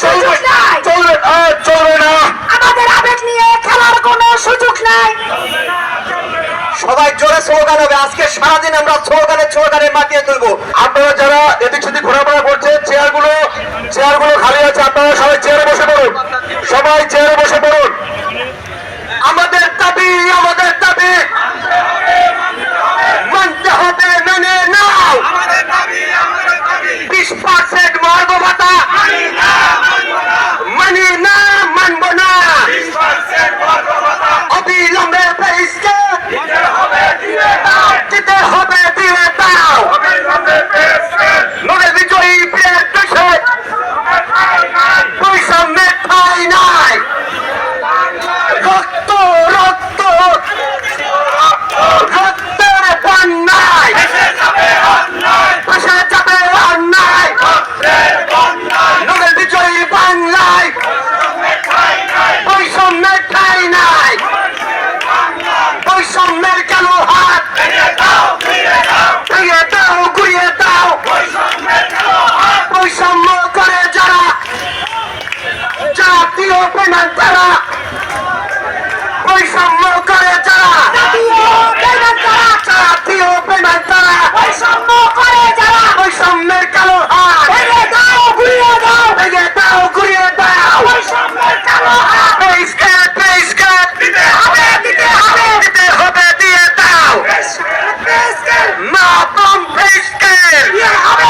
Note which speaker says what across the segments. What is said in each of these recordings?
Speaker 1: সুযোগ নাই। চলবে না না। আমাদের আবেগ নিয়ে খেলার কোনো সুযোগ নাই।
Speaker 2: সবাই জোরে স্লোগান হবে। আজকে সারাদিন আমরা স্লোগানে স্লোগানে মাতিয়ে তুলবো।
Speaker 3: আপনারা যারা এদিক সেদিক ঘোরাফেরা করছে চেয়ারগুলো খালি আছে আপনারা সবাই চেয়ারে বসে পড়ুন। সবাই চেয়ার
Speaker 2: বৈষম্যের কেন হাত ভেঙে দাও, ঘুরিয়ে দাও। বৈষম্য করে যারা, জাতীয় পেনাল তারা। বৈষম্য করে যারা
Speaker 1: জাতীয় পেমেন্ট তারা
Speaker 2: জাতীয় পেনাল তারা
Speaker 1: বৈষম্য করে যারা
Speaker 2: বৈষম্যের কালো হাত
Speaker 1: ভেঙে দাও ঘুরিয়ে দাও
Speaker 2: ভেঙে দাও ঘুরিয়ে দাও
Speaker 1: বৈষম্যের কালো হাত
Speaker 2: পরিষ্কার পরিষ্কার
Speaker 1: দিতে হবে দিতে হবে
Speaker 2: দিতে হবে দিয়ে দাও
Speaker 1: পেস্কেল
Speaker 2: মা বম পরিষ্কার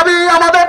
Speaker 1: দাবি আমাদের